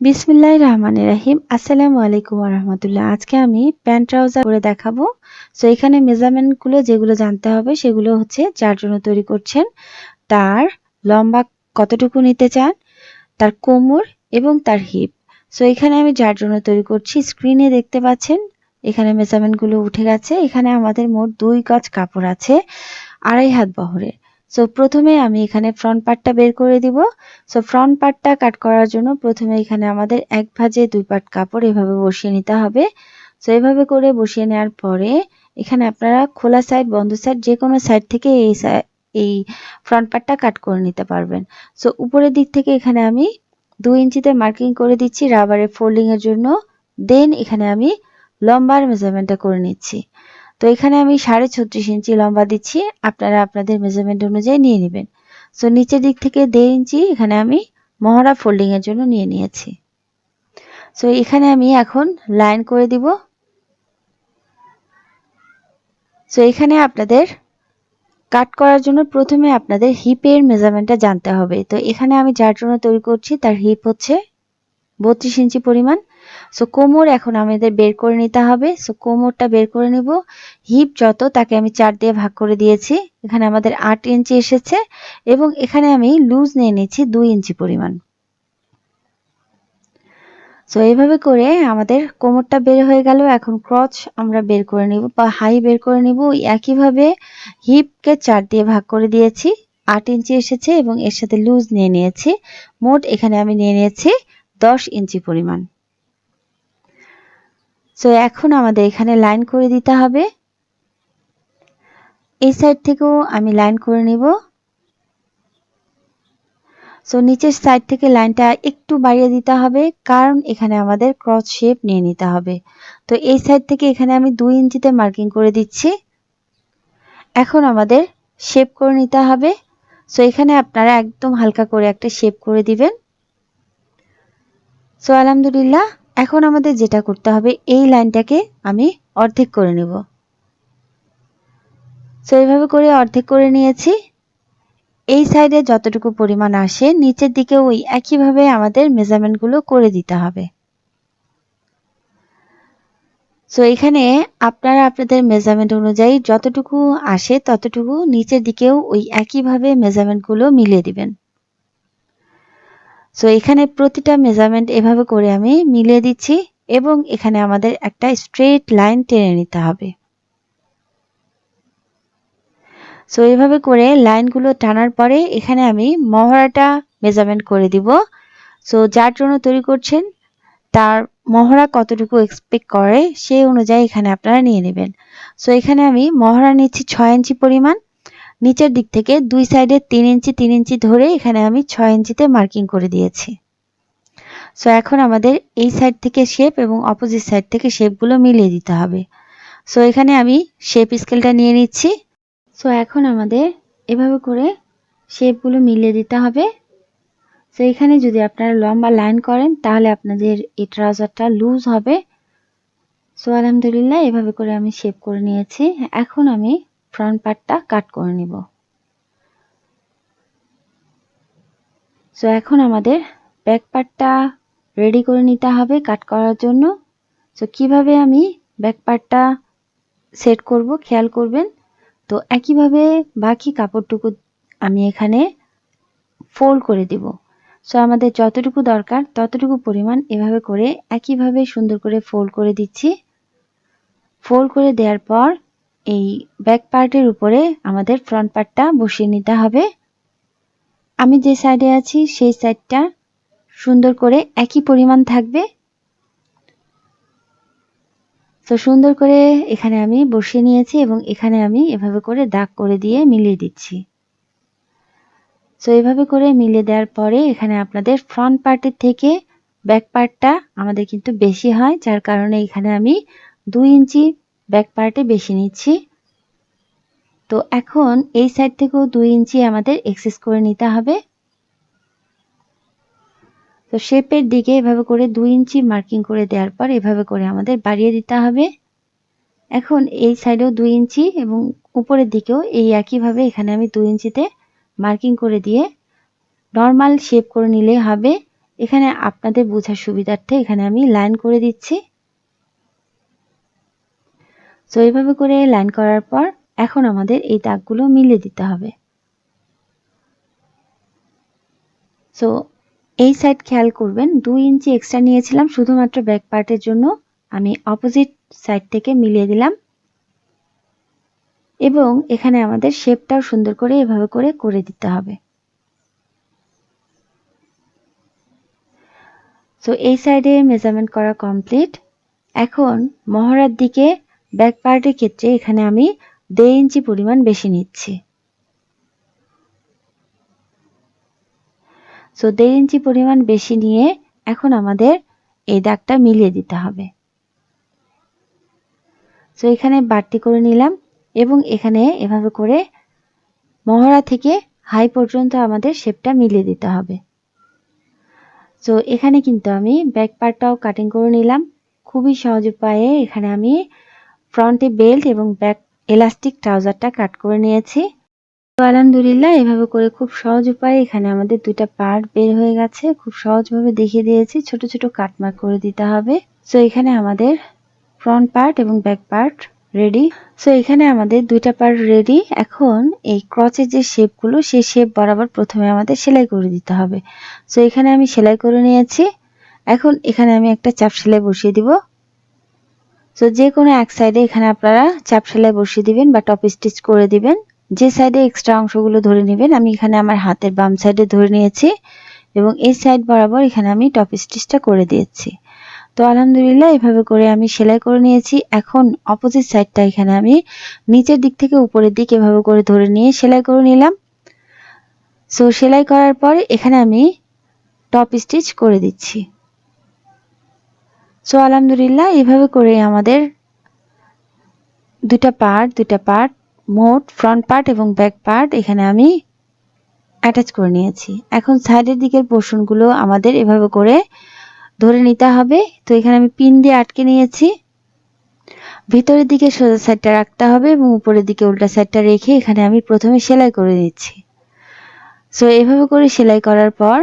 বিসমিল্লাহ রহমান রাহিম। আসসালামু আলাইকুম রহমতুল্লাহ। আজকে আমি প্যান্ট ট্রাউজার করে দেখাবো। সো এখানে মেজারমেন্টগুলো যেগুলো জানতে হবে, সেগুলো হচ্ছে যার জন্য তৈরি করছেন, তার লম্বা কতটুকু নিতে চান, তার কোমর এবং তার হিপ সো এখানে আমি যার জন্য তৈরি করছি স্ক্রিনে দেখতে পাচ্ছেন, এখানে মেজারমেন্টগুলো উঠে গেছে। এখানে আমাদের মোট দুই গজ কাপড় আছে, আড়াই হাত বহরের। সো প্রথমে আমি এখানে ফ্রন্ট পার্টটা বের করে দিব। সো ফ্রন্ট পার্টটা কাট করার জন্য প্রথমে এখানে আমাদের এক ভাজে দুই পাট কাপড় এভাবে বসিয়ে নিতে হবে। সো এভাবে করে বসিয়ে নেওয়ার পরে এখানে আপনারা খোলা সাইড বন্ধ সাইড যে কোনো সাইড থেকে এই এই ফ্রন্ট পার্টটা কাট করে নিতে পারবেন। সো উপরের দিক থেকে এখানে আমি দুই ইঞ্চিতে মার্কিং করে দিচ্ছি রাবারের ফোল্ডিং এর জন্য। দেন এখানে আমি লম্বার মেজারমেন্টটা করে নিচ্ছি। তো এখানে আমি সাড়ে ছত্রিশ ইঞ্চি লম্বা দিচ্ছি, আপনারা আপনাদের মেজারমেন্ট অনুযায়ী নিয়ে নেবেন। সো নিচের দিক থেকে দেড় ইঞ্চি এখানে আমি মহড়া ফোল্ডিং এর জন্য নিয়ে নিয়েছি। সো এখানে আমি এখন লাইন করে দিব। সো এখানে আপনাদের কাট করার জন্য প্রথমে আপনাদের হিপের মেজারমেন্টটা জানতে হবে। তো, এখানে আমি যার জন্য তৈরি করছি, তার হিপ হচ্ছে বত্রিশ ইঞ্চি পরিমাণ। সো কোমর এখন আমাদের বের করে নিতে হবে। সো কোমরটা বের করে নিব। হিপ যত, তাকে আমি চার দিয়ে ভাগ করে দিয়েছি। এখানে আমাদের আট ইঞ্চি এসেছে এবং এখানে আমি লুজ নিয়ে নিচ্ছি দুই ইঞ্চি পরিমাণ। সো এইভাবে করে আমাদের কোমরটা বের হয়ে গেল। এখন ক্রচ আমরা বের করে নিব বা হাই বের করে নিব। একইভাবে হিপকে চার দিয়ে ভাগ করে দিয়েছি। আট ইঞ্চি এসেছে এবং এর সাথে লুজ নিয়ে নিয়েছি। মোট এখানে আমি নিয়ে নিয়েছি দশ ইঞ্চি পরিমাণ। সো এখন আমাদের এখানে লাইন করে দিতে হবে। এই সাইড থেকেও আমি লাইন করে নিব। সো নিচের সাইড থেকে লাইনটা একটু বাড়িয়ে দিতে হবে, কারণ এখানে আমাদের ক্রস শেপ নিয়ে নিতে হবে। তো, এই সাইড থেকে এখানে আমি দুই ইঞ্চিতে মার্কিং করে দিচ্ছি। এখন আমাদের শেপ করে নিতে হবে। সো এখানে আপনারা একদম হালকা করে একটা শেপ করে দিবেন। সো আলহামদুলিল্লাহ এখন আমাদের যেটা করতে হবে, এই লাইনটাকে আমি অর্ধেক করে নেব। সো এইভাবে করে অর্ধেক করে নিয়েছি। এই সাইডে যতটুকু পরিমাণ আসে, নিচের দিকে ওই একইভাবে আমাদের মেজারমেন্টগুলো করে দিতে হবে। সো এখানে আপনারা আপনাদের মেজারমেন্ট অনুযায়ী যতটুকু আসে, ততটুকু নিচের দিকেও ওই একইভাবে মেজারমেন্টগুলো মিলিয়ে দিবেন। সো এখানে প্রতিটা মেজারমেন্ট এভাবে করে আমি মিলিয়ে দিচ্ছি এবং এখানে আমাদের একটা স্ট্রেট লাইন টেনে নিতে হবে। সো এভাবে করে লাইনগুলো টানার পরে এখানে আমি মহড়াটা মেজারমেন্ট করে দিব। সো যার জন্য তৈরি করছেন, তার মহড়া কতটুকু এক্সপেক্ট করে সেই অনুযায়ী এখানে আপনারা নিয়ে নেবেন। সো এখানে আমি মহড়া নিচ্ছি ছয় ইঞ্চি পরিমাণ। নিচের দিক থেকে দুই সাইডে তিন ইঞ্চি তিন ইঞ্চি ধরে এখানে আমি ছয় ইঞ্চিতে মার্কিং করে দিয়েছি। সো এখন আমাদের এই সাইড থেকে শেপ এবং অপোজিট সাইড থেকে শেপগুলো মিলিয়ে দিতে হবে। সো এখানে আমি শেপ স্কেলটা নিয়ে নিচ্ছি। সো এখন আমাদের এভাবে করে শেপগুলো মিলিয়ে দিতে হবে। সো এখানে যদি আপনারা লম্বা লাইন করেন, তাহলে আপনাদের এই ট্রাউজারটা লুজ হবে। সো আলহামদুলিল্লাহ, এভাবে করে আমি শেপ করে নিয়েছি। এখন আমি ফ্রন্ট পার্টটা কাট করে নিব। সো এখন আমাদের ব্যাক পার্টটা রেডি করে নিতে হবে কাট করার জন্য। সো কীভাবে আমি ব্যাক পার্টটা সেট করব খেয়াল করবেন? তো একইভাবে বাকি কাপড়টুকু আমি এখানে ফোল্ড করে দিব। সো আমাদের যতটুকু দরকার ততটুকু পরিমাণ এভাবে করে একইভাবে সুন্দর করে ফোল্ড করে দিচ্ছি। ফোল্ড করে দেওয়ার পর এই ব্যাক পার্টের উপরে আমাদের ফ্রন্ট পার্টটা বসিয়ে নিতে হবে। আমি যে সাইডে আছি, সেই সাইডটা সুন্দর করে একই পরিমাণ থাকবে। তো সুন্দর করে এখানে আমি বসিয়ে নিয়েছি এবং এখানে আমি এভাবে করে দাগ করে দিয়ে মিলিয়ে দিচ্ছি। সো এভাবে করে মিলিয়ে দেওয়ার পরে এখানে আপনাদের ফ্রন্ট পার্টের থেকে ব্যাক পার্টটা আমাদের কিন্তু বেশি হয়, যার কারণে এখানে আমি দুই ইঞ্চি ব্যাক পার্টে বেশি নিচ্ছি। তো এখন এই সাইড থেকেও দুই ইঞ্চি আমাদের এক্সেস করে নিতে হবে। তো শেপের দিকে এভাবে করে দুই ইঞ্চি মার্কিং করে দেওয়ার পর এভাবে করে আমাদের বাড়িয়ে দিতে হবে। এখন এই সাইডেও দুই ইঞ্চি এবং উপরের দিকেও এই একইভাবে এখানে আমি দুই ইঞ্চিতে মার্কিং করে দিয়ে নর্মাল শেপ করে নিলে হবে। এখানে আপনাদের বোঝার সুবিধার্থে এখানে আমি লাইন করে দিচ্ছি। তো এইভাবে করে লাইন করার পর এখন আমাদের এই দাগগুলো মিলিয়ে দিতে হবে। সো এই সাইড খেয়াল করবেন, দুই ইঞ্চি এক্সট্রা নিয়েছিলাম শুধুমাত্র ব্যাক পার্টের জন্য। আমি অপোজিট সাইড থেকে মিলিয়ে দিলাম। এবং এখানে আমাদের শেপটাও সুন্দর করে এভাবে করে করে দিতে হবে। তো এই সাইডে মেজারমেন্ট করা কমপ্লিট এখন মহড়ার দিকে ব্যাক পার্টের ক্ষেত্রে এখানে আমি দেড় ইঞ্চি পরিমাণ বেশি নিচ্ছি। সো দেড় ইঞ্চি পরিমাণ বেশি নিয়ে এখন আমাদের এই দাগটা মিলিয়ে দিতে হবে। সো এখানে বাড়তি করে নিলাম এবং এখানে এভাবে করে মহড়া থেকে হাই পর্যন্ত আমাদের শেপটা মিলিয়ে দিতে হবে। সো এখানে কিন্তু আমি ব্যাক পার্টটাও কাটিং করে নিলাম। খুবই সহজ উপায়ে এখানে আমি ফ্রন্টে বেল্ট এবং ব্যাক এলাস্টিক ট্রাউজারটা কাট করে নিয়েছি। তো আলহামদুলিল্লাহ, এভাবে করে খুব সহজ উপায়ে এখানে আমাদের দুইটা পার্ট বের হয়ে গেছে। খুব সহজভাবে দেখিয়ে দিয়েছি, ছোট ছোট কাটমার্ক করে দিতে হবে। সো এখানে আমাদের ফ্রন্ট পার্ট এবং ব্যাক পার্ট রেডি সো এখানে আমাদের দুইটা পার্ট রেডি এখন এই ক্রচের যে শেপগুলো সেই শেপ বরাবর প্রথমে আমাদের সেলাই করে দিতে হবে। সো এখানে আমি সেলাই করে নিয়েছি। এখন এখানে আমি একটা চাপ সেলাই বসিয়ে দিব। সো যে কোনো এক সাইডে এখানে আপনারা চাপ সেলাই বসিয়ে দিবেন বা টপ স্টিচ করে দিবেন। যে সাইডে এক্সট্রা অংশগুলো ধরে নেবেন, আমি এখানে আমার হাতের বাম সাইডে ধরে নিয়েছি এবং এই সাইড বরাবর এখানে আমি টপ স্টিচটা করে দিয়েছি। তো, আলহামদুলিল্লাহ এভাবে করে আমি সেলাই করে নিয়েছি। এখন অপোজিট সাইডটা এখানে আমি নিচের দিক থেকে উপরের দিক এভাবে করে ধরে নিয়ে সেলাই করে নিলাম। সো সেলাই করার পর এখানে আমি টপ স্টিচ করে দিচ্ছি। সো আলহামদুলিল্লাহ এভাবে করে আমাদের দুটা পার্ট দুটা পার্ট মোট ফ্রন্ট পার্ট এবং ব্যাক পার্ট এখানে আমি অ্যাটাচ করে নিয়েছি। এখন সাইডের দিকের পোর্শনগুলো আমাদের এভাবে করে ধরে নিতে হবে। তো এখানে আমি পিন দিয়ে আটকে নিয়েছি। ভিতরের দিকে সোজা সাইডটা রাখতে হবে এবং উপরের দিকে উল্টা সাইডটা রেখে এখানে আমি প্রথমে সেলাই করে নিচ্ছি। সো এভাবে করে সেলাই করার পর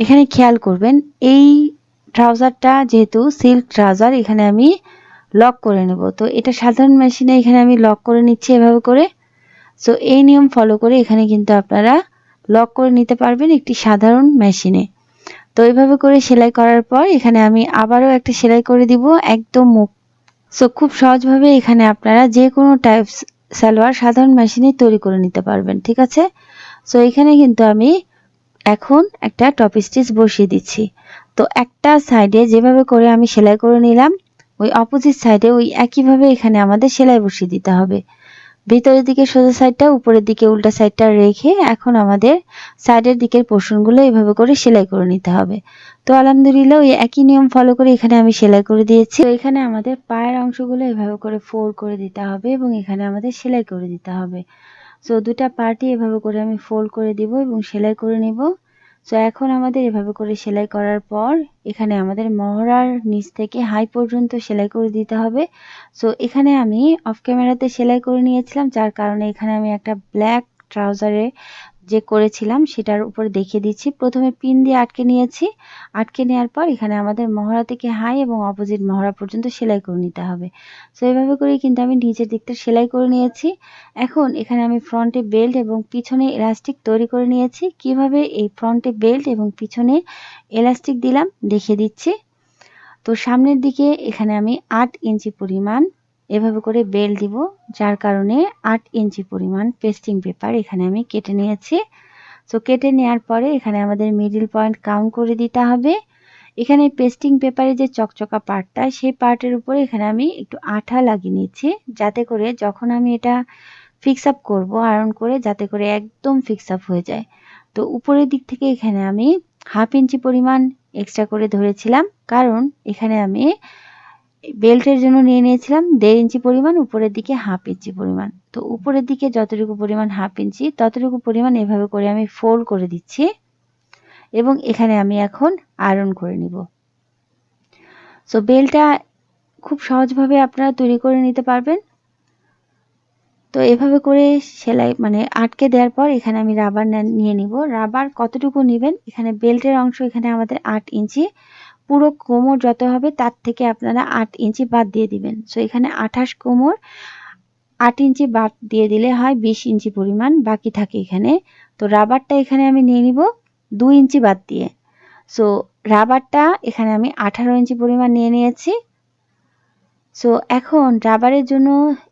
এখানে খেয়াল করবেন, এই ট্রাউজারটা যেহেতু সিল্ক ট্রাউজার, এখানে আমি লক করে নেব। তো এটা সাধারণ মেশিনে এখানে আমি লক করে নিচ্ছি এভাবে করে। সো এই নিয়ম ফলো করে এখানে কিন্তু আপনারা লক করে নিতে পারবেন একটি সাধারণ মেশিনে। তো এইভাবে করে সেলাই করার পর এখানে আমি আবারও একটা সেলাই করে দিব একদম মুখ। সো খুব সহজভাবে এখানে আপনারা যে কোনো টাইপ সালোয়ার সাধারণ মেশিনে তৈরি করে নিতে পারবেন, ঠিক আছে? সো এখানে কিন্তু আমি এখন একটা টপ স্টিচ বসিয়ে দিচ্ছি। তো একটা সাইডে যেভাবে করে আমি সেলাই করে নিলাম, ওই অপোজিট সাইডে ওই একইভাবে এখানে আমাদের সেলাই বসিয়ে দিতে হবে। ভিতরের দিকে সোজা সাইডটা উপরের দিকে উল্টা সাইডটা রেখে এখন আমাদের সাইডের দিকের পোর্শনগুলো এভাবে করে সেলাই করে নিতে হবে। তো আলহামদুলিল্লাহ ওই একই নিয়ম ফলো করে এখানে আমি সেলাই করে দিয়েছি। এখানে আমাদের পায়ের অংশগুলো এভাবে করে ফোল্ড করে দিতে হবে এবং এখানে আমাদের সেলাই করে দিতে হবে। সো দুটা পার্টি এভাবে করে আমি ফোল্ড করে দিব এবং সেলাই করে নিব। সো এখন আমাদের এভাবে করে সেলাই করার পর, এখানে আমাদের মহড়ার নিচ থেকে হাই পর্যন্ত সেলাই করে দিতে হবে। সো এখানে আমি অফ ক্যামেরাতে সেলাই করে নিয়েছিলাম, যার কারণে এখানে আমি একটা ব্ল্যাক ট্রাউজারে যে করেছিলাম সেটার উপর দেখিয়ে দিচ্ছি। প্রথমে পিন দিয়ে আটকে নিয়েছি। আটকে নেওয়ার পর এখানে আমাদের মহড়া থেকে হাই এবং অপোজিট মহড়া পর্যন্ত সেলাই করে নিতে হবে। সো এইভাবে করে কিন্তু আমি নিচের দিকটা সেলাই করে নিয়েছি। এখন এখানে আমি ফ্রন্টে বেল্ট এবং পিছনে এলাস্টিক তৈরি করে নিয়েছি। কীভাবে এই ফ্রন্টে বেল্ট এবং পিছনে এলাস্টিক দিলাম দেখিয়ে দিচ্ছি। তো সামনের দিকে এখানে আমি আট ইঞ্চি পরিমাণ এভাবে করে বেল দিব, যার কারণে আট ইঞ্চি পরিমাণ পেস্টিং পেপার এখানে আমি কেটে নিয়েছি। সো কেটে নেওয়ার পরে এখানে আমাদের মিডিল পয়েন্ট কাউন্ট করে দিতে হবে। এখানে পেস্টিং পেপারে যে চকচকা পার্টটা সেই পার্টের উপরে এখানে আমি একটু আঠা লাগিয়ে নিচ্ছি, যাতে করে যখন আমি এটা ফিক্স আপ করব আয়রন করে, যাতে করে একদম ফিক্স আপ হয়ে যায়। তো উপরের দিক থেকে এখানে আমি হাফ ইঞ্চি পরিমাণ এক্সট্রা করে ধরেছিলাম, কারণ এখানে আমি বেল্টের জন্য নিয়ে নিয়েছিলাম, দেড় ইঞ্চি পরিমাণ, উপরের দিকে হাফ ইঞ্চি পরিমাণ। তো উপরের দিকে যতটুকু পরিমাণ হাফ ইঞ্চি, ততটুকু পরিমাণ এভাবে করে আমি ফোল্ড করে দিচ্ছি এবং এখানে আমি এখন আয়রন করে নিব। সো বেলটা খুব সহজভাবে আপনারা তৈরি করে নিতে পারবেন। তো এভাবে করে সেলাই মানে আটকে দেওয়ার পর এখানে আমি রাবার নিয়ে নিব। রাবার কতটুকু নেবেন? এখানে বেল্টের অংশ এখানে আমাদের আট ইঞ্চি। পুরো কোমর যত হবে তার থেকে আপনারা আট ইঞ্চি বাদ দিয়ে দিবেন। সো এখানে আঠাশ কোমর আট ইঞ্চি বাদ দিয়ে দিলে হয় বিশ ইঞ্চি পরিমাণ বাকি থাকে এখানে। তো রাবারটা এখানে আমি নিয়ে নিব দুই ইঞ্চি বাদ দিয়ে। সো রাবারটা এখানে আমি আঠারো ইঞ্চি পরিমাণ নিয়ে নিয়েছি। সো এখন রাবারের জন্য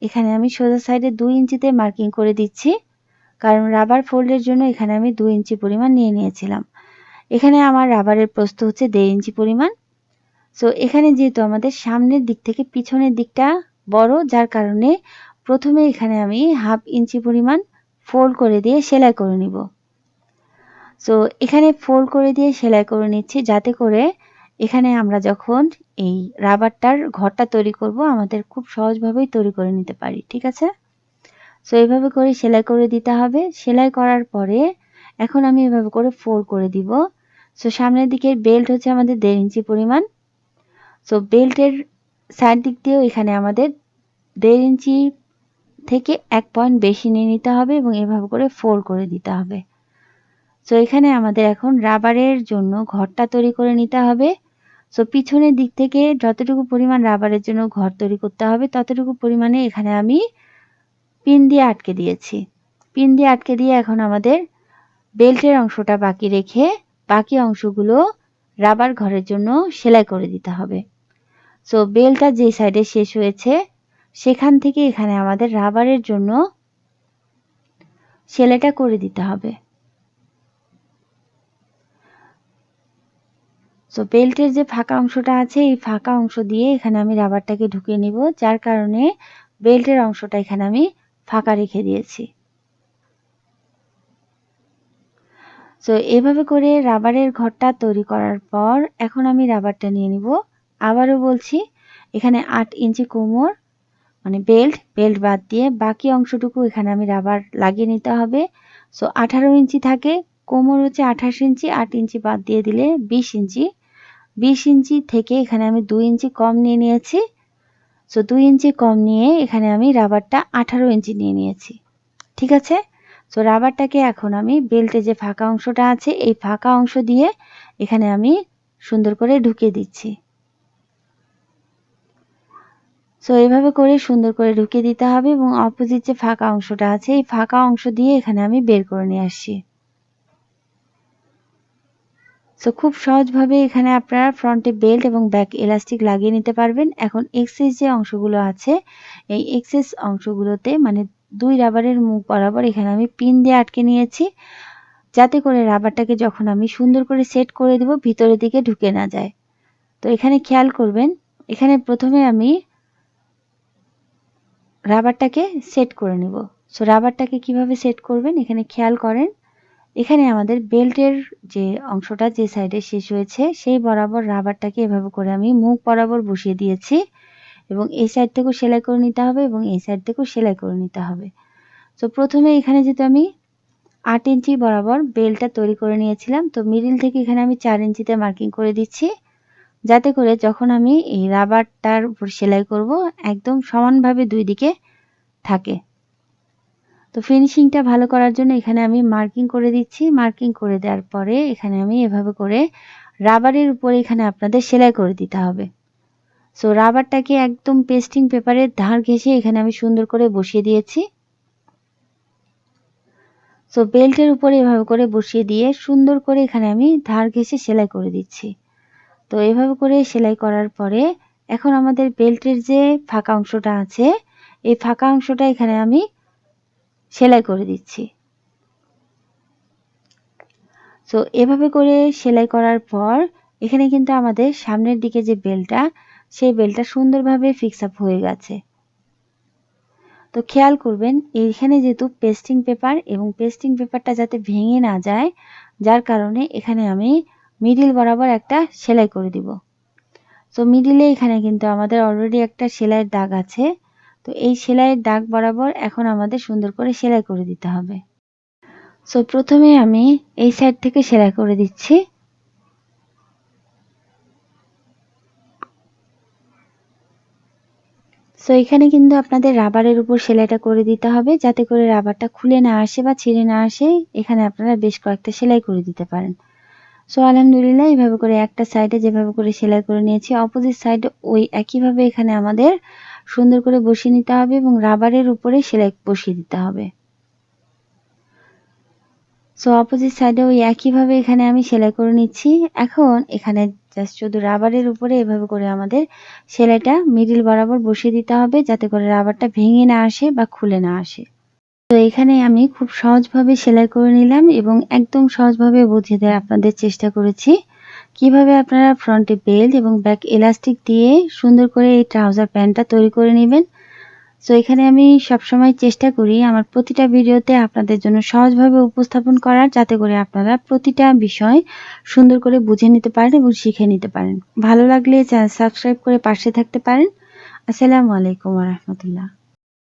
এখানে আমি সোজা সাইডে দুই ইঞ্চিতে মার্কিং করে দিচ্ছি। কারণ রাবার ফোল্ডের জন্য এখানে আমি দুই ইঞ্চি পরিমাণ নিয়ে নিয়েছিলাম। এখানে আমার রাবারের প্রস্থ হচ্ছে দেড় ইঞ্চি পরিমাণ। সো এখানে যেহেতু আমাদের সামনের দিক থেকে পিছনের দিকটা বড়, যার কারণে প্রথমে এখানে আমি হাফ ইঞ্চি পরিমাণ ফোল্ড করে দিয়ে সেলাই করে নিব। সো এখানে ফোল্ড করে দিয়ে সেলাই করে নিচ্ছি যাতে করে এখানে আমরা যখন এই রাবারটার ঘরটা তৈরি করব, আমাদের খুব সহজভাবেই তৈরি করে নিতে পারি, ঠিক আছে? সো এইভাবে করে সেলাই করে দিতে হবে। সেলাই করার পরে এখন আমি এভাবে করে ফোল্ড করে দিব। সো সামনের দিকের বেল্ট হচ্ছে আমাদের দেড় ইঞ্চি পরিমাণ। সো বেল্টের সাইড দিক দিয়েও এখানে আমাদের দেড় ইঞ্চি থেকে এক পয়েন্ট বেশি নিয়ে নিতে হবে এবং এভাবে করে ফোল্ড করে দিতে হবে। সো এখানে আমাদের এখন রাবারের জন্য ঘরটা তৈরি করে নিতে হবে। সো পিছনের দিক থেকে যতটুকু পরিমাণ রাবারের জন্য ঘর তৈরি করতে হবে, ততটুকু পরিমাণে এখানে আমি পিন দিয়ে আটকে দিয়েছি। পিন দিয়ে আটকে দিয়ে এখন আমাদের বেল্টের অংশটা বাকি রেখে বাকি অংশগুলো রাবার ঘরের জন্য সেলাই করে দিতে হবে। সো বেলটা যে সাইডে শেষ হয়েছে, সেখান থেকে এখানে আমাদের রাবারের জন্য সেলাইটা করে দিতে হবে। সো বেল্টের যে ফাঁকা অংশটা আছে, এই ফাঁকা অংশ দিয়ে এখানে আমি রাবারটাকে ঢুকিয়ে নিব, যার কারণে বেল্টের অংশটা এখানে আমি ফাঁকা রেখে দিয়েছি। সো এভাবে করে রাবারের ঘরটা তৈরি করার পর এখন আমি রাবারটা নিয়ে নিব। আবারও বলছি, এখানে আট ইঞ্চি কোমর মানে বেল্ট বেল্ট বাদ দিয়ে বাকি অংশটুকু এখানে আমি রাবার লাগিয়ে নিতে হবে। সো আঠারো ইঞ্চি থাকে, কোমর হচ্ছে আঠাশ ইঞ্চি, আট ইঞ্চি বাদ দিয়ে দিলে বিশ ইঞ্চি। বিশ ইঞ্চি থেকে এখানে আমি দুই ইঞ্চি কম নিয়ে নিয়েছি। সো দুই ইঞ্চি কম নিয়ে এখানে আমি রাবারটা আঠারো ইঞ্চি নিয়ে নিয়েছি। ঠিক আছে? সো রাবারটাকে এখন আমি বেল্টে যে ফাঁকা অংশটা আছে, এই ফাঁকা অংশ দিয়ে এখানে আমি সুন্দর করে ঢুকিয়ে দিচ্ছি। সো এইভাবে করে সুন্দর করে ঢুকিয়ে দিতে হবে এবং অপোজিট যে ফাঁকা অংশটা আছে, এই ফাঁকা অংশ দিয়ে এখানে আমি বের করে নিয়ে আসছি। সো খুব সহজভাবে এখানে আপনারা ফ্রন্টে বেল্ট এবং ব্যাক এলাস্টিক লাগিয়ে নিতে পারবেন। এখন এক্সেস যে অংশগুলো আছে, এই এক্সেস অংশগুলোতে মানে দুই রাবারের মুখ বরাবর এখানে আমি পিন দিয়ে আটকে নিয়েছি। যাতে করে রাবারটাকে যখন আমি সুন্দর করে সেট করে দেব, ভিতরের দিকে ঢুকে না যায়। তো এখানে খেয়াল করবেন, এখানে প্রথমে আমি রাবারটাকে সেট করে নেব। সো রাবারটাকে কীভাবে সেট করবেন, এখানে খেয়াল করেন। এখানে আমাদের বেল্টের যে অংশটা, যে সাইডে শেষ হয়েছে, সেই বরাবর রাবারটাকে এভাবে করে আমি মুখ বরাবর বসিয়ে দিয়েছি। এবং এই সাইড থেকেও সেলাই করে নিতে হবে এবং এই সাইড থেকেও সেলাই করে নিতে হবে। তো প্রথমে এখানে যেহেতু আমি আট ইঞ্চি বরাবর বেলটা তৈরি করে নিয়েছিলাম, তো মিডিল থেকে এখানে আমি চার ইঞ্চিতে মার্কিং করে দিচ্ছি, যাতে করে যখন আমি এই রাবারটার উপর সেলাই করব, একদম সমানভাবে দুই দিকে থাকে। তো ফিনিশিংটা ভালো করার জন্য এখানে আমি মার্কিং করে দিচ্ছি। মার্কিং করে দেওয়ার পরে এখানে আমি এভাবে করে রাবারের উপরে এখানে আপনাদের সেলাই করে দিতে হবে। সো রাবারটাকে একদম পেস্টিং পেপারের ধার ঘেঁষে এখানে আমি সুন্দর করে বসিয়ে দিয়েছি। সো বেল্টের উপরে এভাবে করে বসিয়ে দিয়ে সুন্দর করে এখানে আমি ধার ঘেঁষে সেলাই করে দিচ্ছি। তো, এভাবে করে সেলাই করার পরে এখন আমাদের বেল্টের যে ফাঁকা অংশটা আছে, এই ফাঁকা অংশটা এখানে আমি সেলাই করে দিচ্ছি। সো এভাবে করে সেলাই করার পর এখানে কিন্তু আমাদের সামনের দিকে যে বেলটা সেই বেলটা সুন্দরভাবে ফিক্স আপ হয়ে গেছে। তো খেয়াল করবেন, এইখানে যেহেতু পেস্টিং পেপার এবং পেস্টিং পেপারটা যাতে ভেঙে না যায়, যার কারণে এখানে আমি মিডিল বরাবর একটা সেলাই করে দিব। তো মিডিলে এখানে কিন্তু আমাদের অলরেডি একটা সেলাইয়ের দাগ আছে। তো এই সেলাইয়ের দাগ বরাবর এখন আমাদের সুন্দর করে সেলাই করে দিতে হবে। সো প্রথমে আমি এই সাইড থেকে সেলাই করে দিচ্ছি। সো এখানে কিন্তু আপনাদের রাবারের উপর সেলাইটা করে দিতে হবে, যাতে করে রাবারটা খুলে না আসে বা ছিঁড়ে না আসে। এখানে আপনারা বেশ কয়েকটা সেলাই করে দিতে পারেন। সো আলহামদুলিল্লাহ এইভাবে করে একটা সাইডে যেভাবে করে সেলাই করে নিয়েছি, অপোজিট সাইডে ওই একইভাবে এখানে আমাদের সুন্দর করে বসিয়ে নিতে হবে এবং রাবারের উপরে সেলাই বসিয়ে দিতে হবে। সো অপোজিট সাইডে ওই একইভাবে এখানে আমি সেলাই করে নিচ্ছি। এখন এখানে জাস্ট শুধু রাবারের উপরে এভাবে করে আমাদের সেলাইটা মিডিল বরাবর বসিয়ে দিতে হবে যাতে করে রাবারটা ভেঙে না আসে বা খুলে না আসে। তো এখানে আমি খুব সহজভাবে সেলাই করে নিলাম এবং একদম সহজভাবে বুঝিয়ে দেওয়ার আপনাদের চেষ্টা করেছি। কীভাবে আপনারা ফ্রন্টে বেল্ট এবং ব্যাক এলাস্টিক দিয়ে সুন্দর করে এই ট্রাউজার প্যান্টটা তৈরি করে নেবেন সো এখানে আমি সবসময় চেষ্টা করি আমার প্রতিটা ভিডিওতে আপনাদের জন্য সহজভাবে উপস্থাপন করার, যাতে করে আপনারা প্রতিটা বিষয় সুন্দর করে বুঝে নিতে পারেন এবং শিখে নিতে পারেন। ভালো লাগলে চ্যানেল সাবস্ক্রাইব করে পাশে থাকতে পারেন। আসসালামু আলাইকুম রহমতুল্লাহ।